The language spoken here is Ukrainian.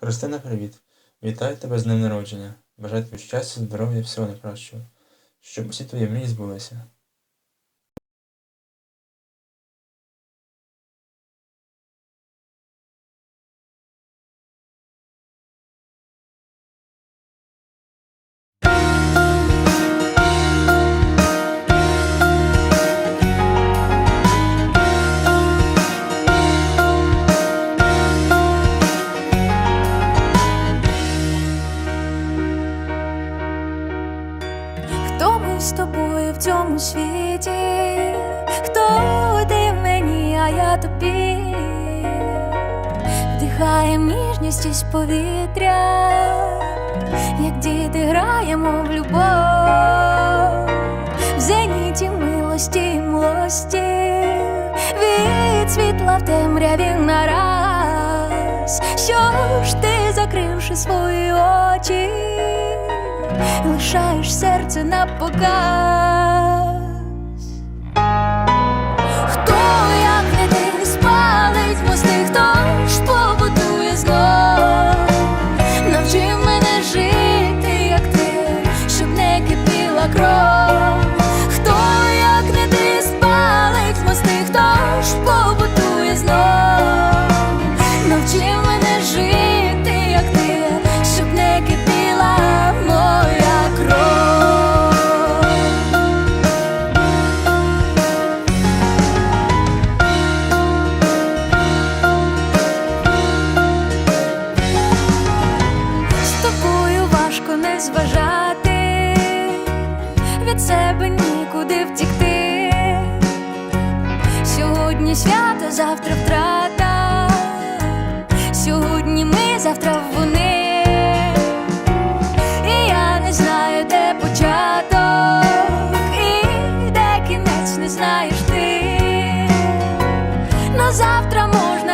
Христина, привіт! Вітаю тебе з днем народження. Бажаю тобі щастя, здоров'я всього найкращого. Щоб усі твої мрії збулися. З тобою в цьому світі? Хто ти мені, а я тобі? Вдихаєм ніжність із повітря, як діти граємо в любов, в зеніті милості й млості, від світла в темряві нараз. Що ж ти, закривши свої очі? Лишаєш серце на показ. Хто, як не ти, спалить мости, хто ж побудує знов, навчи мене жити, як ти, щоб не кипіла кров. не зважати, від себе нікуди втікти. Сьогодні свято, завтра втрата, сьогодні ми, завтра вони, і я не знаю, де початок, і де кінець не знаєш ти, но завтра можна.